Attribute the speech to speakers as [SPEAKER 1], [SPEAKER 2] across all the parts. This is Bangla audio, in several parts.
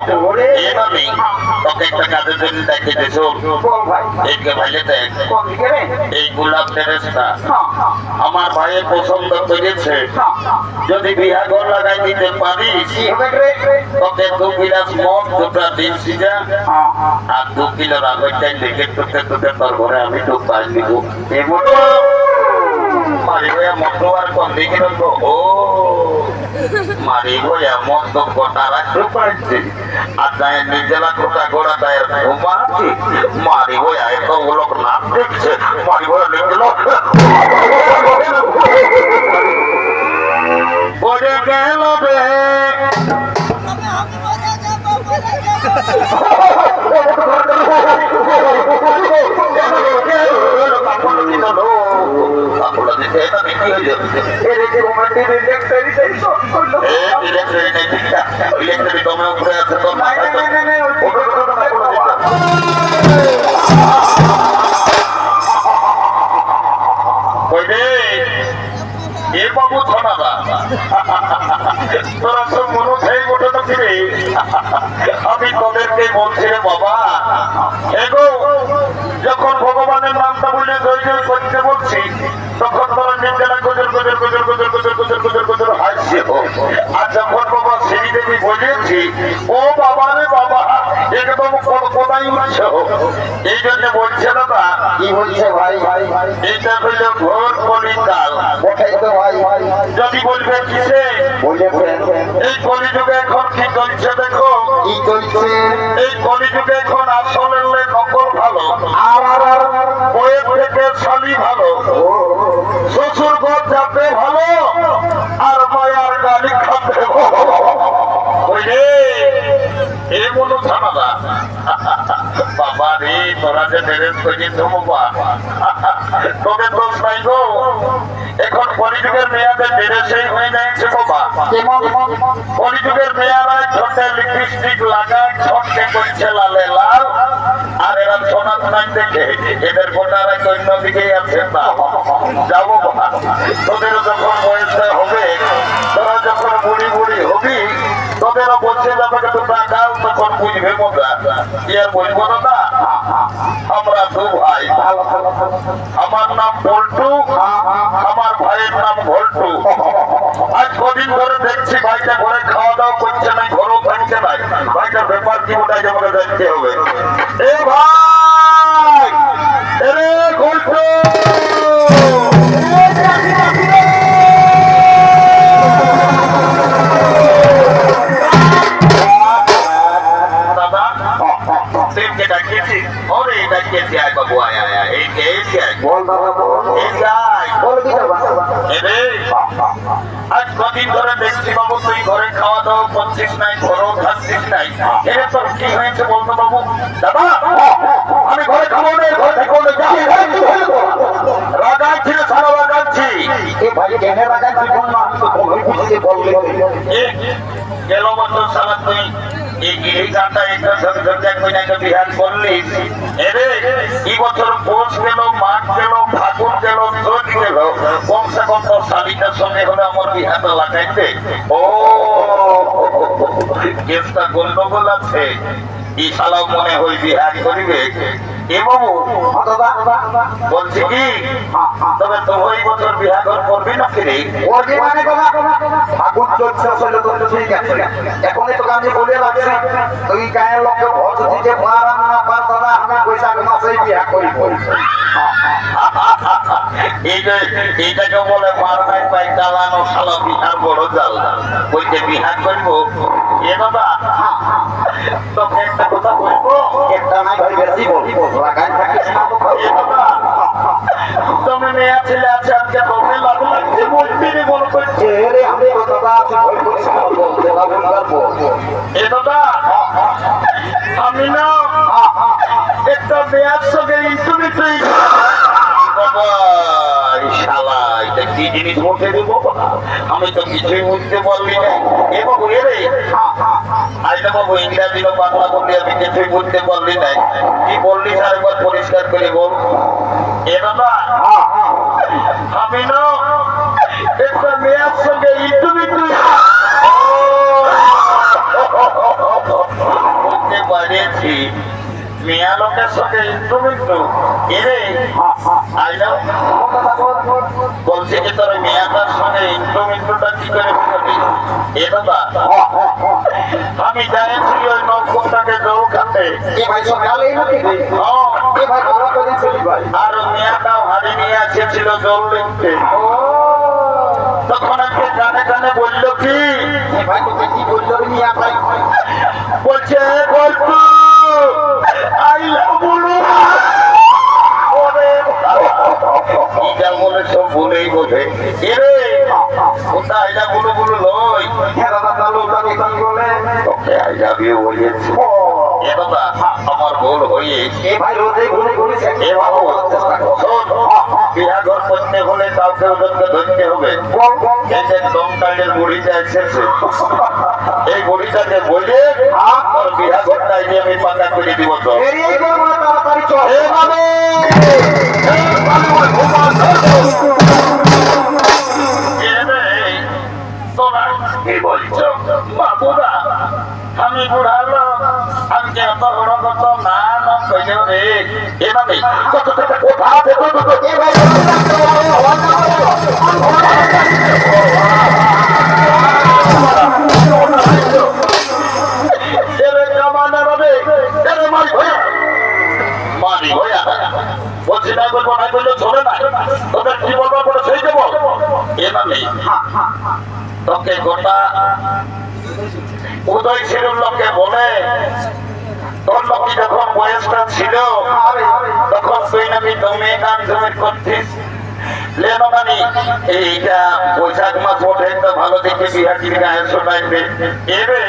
[SPEAKER 1] এভাবেই একটা কাজের জন্য দেখে দিছো এইকে ভাইলে এই গোলাপ ফেরেস্তা আমার ভাইয়ের পছন্দ করেছে যদি বিহাগর লাগাই দিতে পারিস তোকে দু গিলাস মদ দুটা দিচ্ছি যা আর দু কিলো রাগটাই লিখে তোর ঘরে আমি তো পাই দিব মারি মারিবয়া মতবার কন্দি কি রইব ও মারিবয়া মত কথা রাখতে পারছি। আর তাই নিজেলা কথা গোড়া তাই ঘুমা আছি। মারিবয়া এত লোক নাম দেখছে। মারিবয়া নিজেল পড়ে গেল রে আমি তোদেরকে বলছি রে বাবা নামটা বলে জয় জয় করতে বলছি তখন তোরা নিজেরা গজর গজর গজর গজর গজর গজর গজর গজর হাসছে আর যখন বাবা সেই দেবী বলেছি ও বাবা রে বাবা একদম কোথায় উঠছে। এই জন্য বলছে দাদা
[SPEAKER 2] কি বলছে ভাই? ভাই ভাই
[SPEAKER 1] এইটা হইল ঘোর কলিকাল
[SPEAKER 2] কোথায় তো ভাই। ভাই
[SPEAKER 1] যদি বলবে কিসে?
[SPEAKER 2] বলেছেন
[SPEAKER 1] এই কলিযুগে এখন কি চলছে দেখো?
[SPEAKER 2] কি চলছে?
[SPEAKER 1] এই কলিযুগে এখন আসলে নকল ভালো।
[SPEAKER 2] আর আর আর।
[SPEAKER 1] বইয়ের থেকে শালি ভালো, শ্বশুর ঘর যাতে ভালো, আর মায়ার গালি খাতে ভালো। ওইরে এ মনো ঝামেলা। দোষ নাই গো। এখন কলিযুগের মেয়াদের মেরেজই হয়ে যাচ্ছে বাবা। কলিযুগের মেয়ারা ছোটে লিপস্টিক লাগায় ছোটে করছে লালে লাল, আর এরা সোনার আমার নাম বল্টু, আমার ভাইয়ের নাম ভল্টু। আজ কদিন ধরে দেখছি ভাইটা ঘরে খাওয়া দাওয়া করছে না ঘরও থাকছে না ভাইটার ব্যাপার কি ওটাই আমাকে দেখতে হবে। এ ভাই! করছিস নাই ঘরেও থাকছিস নাই। এরে তোর কি হয়েছে বলতো বাবু? দাদা আমি ঘরে খাব না ঘরে থাকব না রাগাচ্ছি না সারা রাগাচ্ছি।
[SPEAKER 2] এ ভাই কেন রাখা জীবন না বলবি। বুঝতে বললে
[SPEAKER 1] গেল বছর সারা তুই। এই গানটা একটা বিহার করলিস? এরে এই বছর পৌষ গেল মাঘ গেল ফাগুন গেল চোখ গেল। কমসে কম তোর শালিটার সঙ্গে হলে আমার বিহারটা লাগাইতে। ও কেসটা গন্ডগোল আছে এই শালাও মনে হয় বিহার করিবে?
[SPEAKER 2] এবং
[SPEAKER 1] বলছি কি? তবে তো ওই বছর বিহার করবি না কি
[SPEAKER 2] মানে বাবা চলছে ঠিক আছে। এখনই তো আমি বলে রাখছি, তুই গায়ের লোককে ভোট দিতে পারা না পার দাদা আমি বৈশাখ বিয়া করি
[SPEAKER 1] এইটা এইটাকে বলে মারনাই পাই চালানো শালা বিহার বড় জাল। বইতে বিহার করব? এ বাবা তোকে একটা কথা বলব?
[SPEAKER 2] একটা নাই ভাই বেশি বল লাগাই থাকিস না।
[SPEAKER 1] তুমি মেয়ে ছেলে আছে আজকে তোকে লাভ লাগছে মন্দিরে বল করছে
[SPEAKER 2] রে আমি দাদা আছি ভয় করিস না বলতে
[SPEAKER 1] এ দাদা আমি না একটা মেয়ার সঙ্গে বাবা এই শালা, এটা কি জিনিস বলতে দেবো? আমি তো কিছুই বুঝতে পারলি না। এ বাবু, এ রে। বাবু, ইংরাজি বা বললি আমি কিছুই বুঝতে পারলি না। কি বললি স্যার, একবার পরিষ্কার করে বল। এ দাদা আমি না সঙ্গে ইটুমি তুই হারিয়েছি মিয়া লোকের একটু একটু এরে আইলাম বলছে কি তোর মেয়াটার সঙ্গে একটু একটুটা কি করে বুঝাবি এ দাদা আমি জানিয়েছি ওই নৌকোটাকে জল খাতে আর মেয়াটাও হারি নিয়ে আসেছিল জল লিখতে তখন আজকে কানে কানে বলল কি?
[SPEAKER 2] ভাই কি বলল
[SPEAKER 1] বলছে গল্প আমার ভুল হয়ে
[SPEAKER 2] এ
[SPEAKER 1] ঘর করতে হলে কাউকে ওদেরকে ধরতে হবে এই যে দমকালের বুড়িটা এই বুড়িটাকে বলে তোর বিয়া ঘরটা এই যে আমি পাকা করে দিব তো
[SPEAKER 2] এরিয়ে গেল মানে তাড়াতাড়ি চল
[SPEAKER 1] এ বাবু! এ বাবু, ঘুমান, এ রে, তোরা কি বলছো? বাবুরা, আমি বুড়ালো এত বড় কত না না কইলে রে এভাবে কত কত কোথা থেকে কত
[SPEAKER 2] এ ভাই
[SPEAKER 1] ভয়া বলছি না বলব না বললে চলে না। তোদের কি বলব বলে সেই দেবো। এভাবে তোকে গোটা উদয় ছিল লোকে বলে তোর লোকই যখন বয়সটা ছিল তখন তুই নাকি দমে গান জমে করছিস লেনো মানে এইটা বৈশাখ মাস ওঠে তো ভালো দেখে শোনাইবে এবে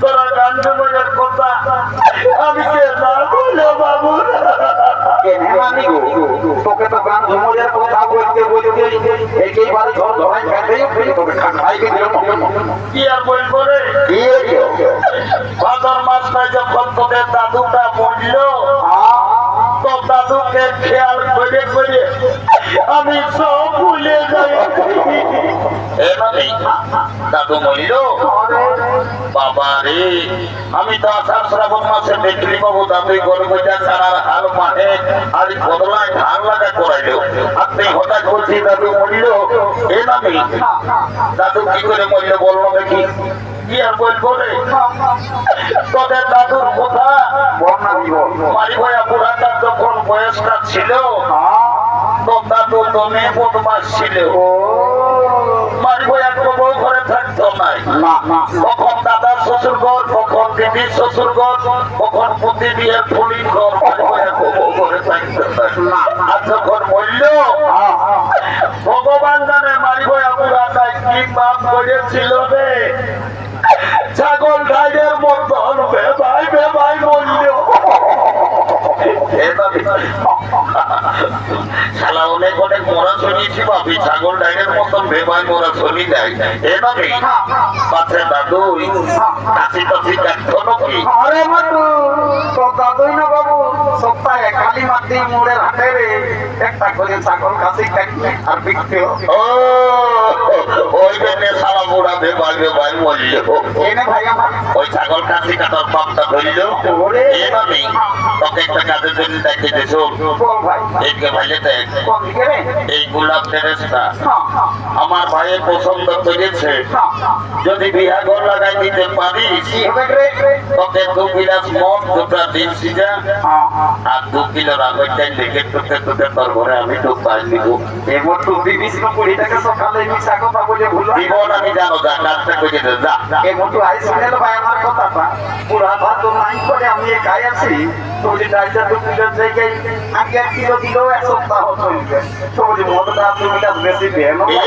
[SPEAKER 1] তোরা গান কথা। আমি কে না বলে বাবু
[SPEAKER 2] তোকে তো গান ঝুমুরের কথা বলতে বলতে একেবারে ঝড় ধরাই ফেলতে তোকে দিল
[SPEAKER 1] কি আর বলব রে? ভাদর মাসটায় যখন তোদের দাদুটা মরলো তো দাদুকে খেয়াল করে করে আমি সব ভুলে যাই। দাদু মরিল বাবা রে আমি তো আষাঢ় শ্রাবণ মাসে দেখলি বাবু দাদুই গরু বইটা কারার হাল মাঠে আর বদলায় ধান লাগা করাইলো। তুই হঠাৎ বলছি দাদু মরিল এ মানে দাদু কি করে মরিল বলল দেখি। কি আর বলব রে? তোদের দাদুর কথা। মারি ভাইয়া বুড়াটার যখন বয়সটা ছিল তো ছিল। তো বউ ঘরে থাকতো নাই। কখন শ্বশুর ঘর কখন শ্বশুর ঘর কখন ঘর মারি তো বউ ঘরে থাকতো না আর যখন মরল ভগবান জানে মারি ভাইয়া বুড়াটা কি পাপ করেছিল রে। ছাগল গাইয়ের মতন বেবাই বেবাই মরল। শালা অনেক অনেক মরা শুনিয়েছি বাপি ছাগল ডাইনের মতন ভেবায় মোরা শুনি যায় এভাবে পাশে দাদু কাছি কাছি কাটতো নাকি?
[SPEAKER 2] আরে মাতু তো দাদুই না বাবু সপ্তাহে কালী মাতি মোড়ের হাটে একটা করে ছাগল কাছি আর বিক্রি
[SPEAKER 1] ও
[SPEAKER 2] ভাই
[SPEAKER 1] ওই ছাগল কাটার পাপটা ধরল। তোকে একটা কাজের জন্য দেখে দিছো এইকে ভাইলে দেখ। এই গোলাপ টেরেসটা
[SPEAKER 2] হ্যাঁ,
[SPEAKER 1] আমার ভাইয়ের পছন্দ করেছে
[SPEAKER 2] হ্যাঁ,
[SPEAKER 1] যদি বিহাগর লাগাই দিতে পারিস তোকে দু গিলাস মদ দুটা ডিম সিজা।
[SPEAKER 2] হ্যাঁ,
[SPEAKER 1] আর দু কিলো রাগরটাই লেগে টুকে টুকে তোর ঘরে আমি তো পাই দিব।
[SPEAKER 2] এবার তো বিবিস কুড়ি টাকা সকালে মিশা
[SPEAKER 1] জীবন আমি জানো যা কাজটা করে যা
[SPEAKER 2] এমন তো আই শুনেল ভাই আমার কথাটা পুরা ভাত নাই করে আমি একাই আছি। তো ডাইটা তো কিলো জায়গায় আগে এক কিলো দিলেও এক সপ্তাহ চলবে। তো মদটা তুমি কাজ বেশি দেন
[SPEAKER 1] এ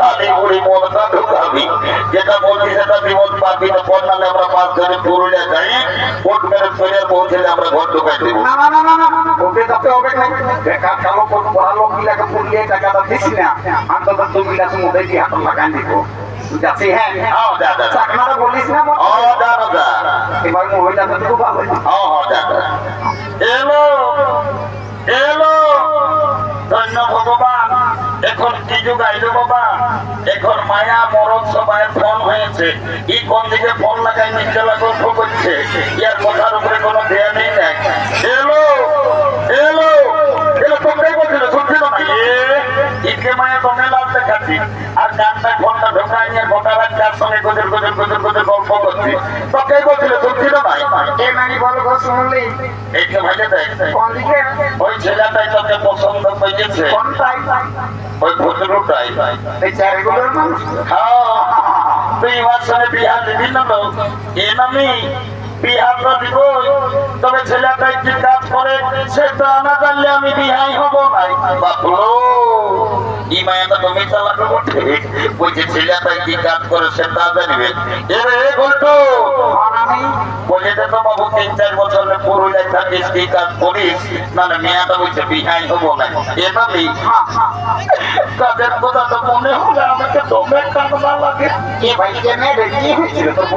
[SPEAKER 1] সাথে মদটা ঢুকাবি। যেটা বলছি সেটা বিপদ পাবি না আমরা পাঁচ জনে পুরুলিয়া যাই। কোট মেরে ফেরে পৌঁছলে আমরা ঘর ঢুকাই দেবো।
[SPEAKER 2] না না না না না ওকে যাতে হবে না। বেকার কালো পড়া লোক গুলাকে পুরলিয়ে টাকাটা দিস না। মধ্যে কি হাত লাগাই দিব। যাচ্ছি হ্যাঁ
[SPEAKER 1] যা যা যা।
[SPEAKER 2] বলিস না
[SPEAKER 1] ও জানো
[SPEAKER 2] এবার মহিলাটা তো ভালো।
[SPEAKER 1] যা যা। এলো এলো। ধন্য ভগবান। এখন কি যুগ আইলো বাবা? এখন মায়া মরদ সবাই ফোন হয়েছে। ই কোন দিকে ফোন লাগাই নিচলা গল্প করছে? ইয়ার কথার উপরে কোনো দেয়া নেই। না এলো এলো এলো তোমরাই বলছিল শুনছিল না এ ইকে মায়া তোমরা লাভ দেখাচ্ছি আর গানটা ঘণ্টা ঢোকাই নিয়ে রাত যার সঙ্গে গজর গজর গজর গজর গল্প করছি। তোকেই বলছিল শুনছিল না?
[SPEAKER 2] এ নানি বলো গো শুনলি?
[SPEAKER 1] এইকে ভাইলে দেখ ওই ছেলেটাই তোকে পছন্দ পেয়েছে
[SPEAKER 2] কোনটাই?
[SPEAKER 1] ওই ভদ্রটাই
[SPEAKER 2] এই চারিগুলোর মানুষ?
[SPEAKER 1] তুই আমার সঙ্গে বিহার দিবি না তো এ নামি বিহার তো দিব তবে ছেলেটাই কি কাজ করে সেটা না জানলে আমি বিহাই হব নাই বাপুলো ই মায়াটা তুমি চালাতে বটে ওই যে ছেলেটাই কি কাজ করে সেটা জানিবে। এরে
[SPEAKER 2] আমি
[SPEAKER 1] বলে যে বাবু তিন চার বছর পুরুলিয়ায় থাকিস কি কাজ করিস? না না বলছে বিহাই হব না। এভাবেই। তাদের কথা তো মনে হলে আমাকে দমে কান্না লাগে।
[SPEAKER 2] এ ভাই কে মেয়ে কি হয়েছিল তোর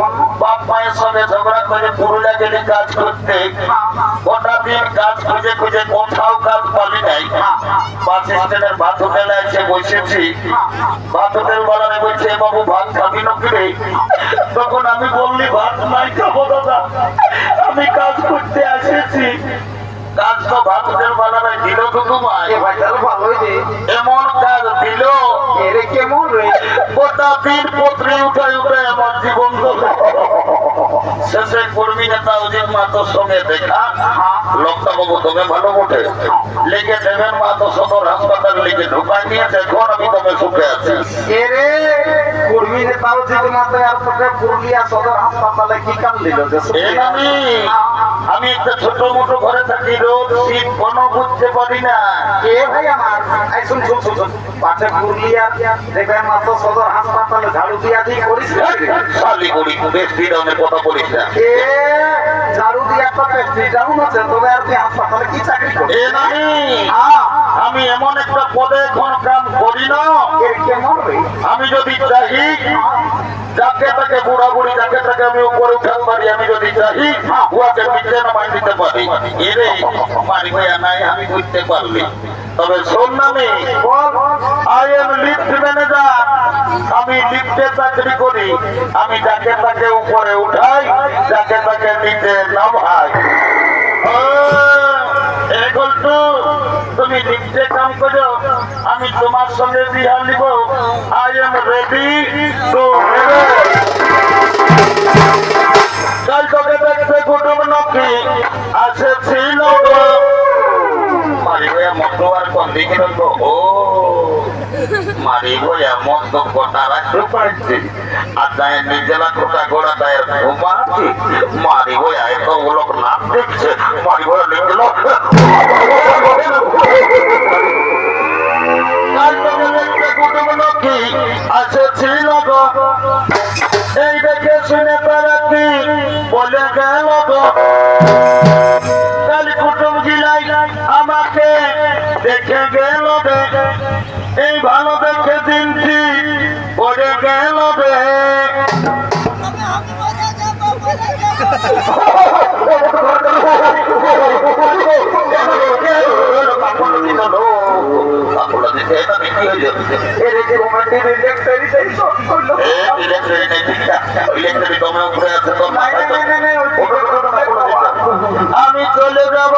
[SPEAKER 1] বাপ মায়ের সঙ্গে ঝগড়া করে পুরুলিয়া গেলে কাজ করতে গোটা দিন কাজ খুঁজে খুঁজে কোথাও কাজ পালি নাই। বাস স্ট্যান্ডের ভাত হোটেলে এসে বসেছি। ভাত হোটেল বলারে বলছে বাবু ভাত খাবি না তখন আমি বললি ভাত নাই খাব দাদা আমি কাজ করতে এসেছি কাজ তো ভাত হোটেল দিল তো তোমায়।
[SPEAKER 2] ভাই তাহলে ভালোই
[SPEAKER 1] এমন কাজ দিল।
[SPEAKER 2] এর কেমন রে
[SPEAKER 1] গোটা দিন পত্রে উঠায় উঠায় আমার জীবন। শেষে কর্মী নেতা অজিত মাতোর সঙ্গে দেখা। লোকটা বাবু তোকে ভালো বটে। লেগে দেবেন মাতো সদর হাসপাতাল লিখে ঢুকাই নিয়েছে এখন আমি তোকে সুখে আছি।
[SPEAKER 2] এরে কর্মী নেতাও যদি মাত্র আর তোকে পুরুলিয়া সদর হাসপাতালে কি কাম দিল যে
[SPEAKER 1] আমি আমি একটা ছোট মোটো ঘরে থাকি রোদ শীত কোনো বুঝতে পারি না।
[SPEAKER 2] এ ভাই আমার এই শুন শুন শুন পাশে পুরুলিয়া দেখবে মাত্র সদর হাসপাতালে ঝাড়ু দিয়া দিয়ে করিস?
[SPEAKER 1] শালি করি বেশ দিনের কথা বলিস না।
[SPEAKER 2] এ ঝাড়ু দিয়া তো আছে হাসপাতালে কি চাকরি আ,
[SPEAKER 1] আমি এমন একটা পদে এখন কাম করি না। আমি যদি চাহি যাকে তাকে বুড়া বুড়ি যাকে তাকে আমি উপরে উঠাতে পারি আমি যদি চাহি উহাকে নিচে নামাই দিতে পারি। এরে মারি ভাইয়া নাই আমি বুঝতে পারলি। তবে শোন নামি আই এম লিফট ম্যানেজার আমি লিফটে চাকরি করি। আমি যাকে তাকে উপরে উঠাই যাকে তাকে নিচে নামাই। তুমি নিজে কাম করো, আমি তোমার সঙ্গে বিহার নিব। আই এম রেডি টু কাল তোকে দেখতে কুটুম নকি আসেছিল রইবো? ও মারি ভাইয়া মতো গোটা রাখতে পারছি আর তাই নিজেরা গোটা গোড়া তাই ঘুমাচ্ছি মারি ভাইয়া এত লোক নাম দেখছে মারি ভাইয়া নিজেরা কাল তোকে দেখতে কুটুম নকি আসেছিল গো। এই দেখে শুনে তারা কি বলে গেল গো। আমি চলে যাব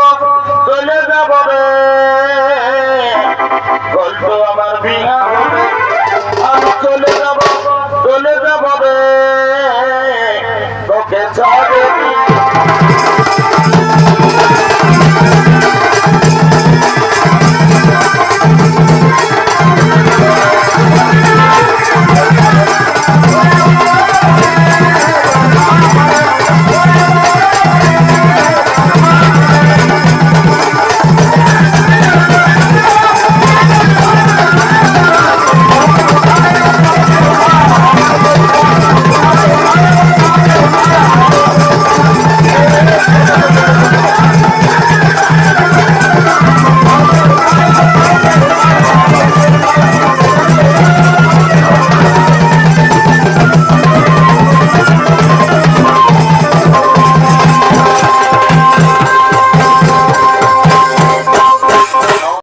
[SPEAKER 1] চলে যাব রে। গল্প আমার বিয়া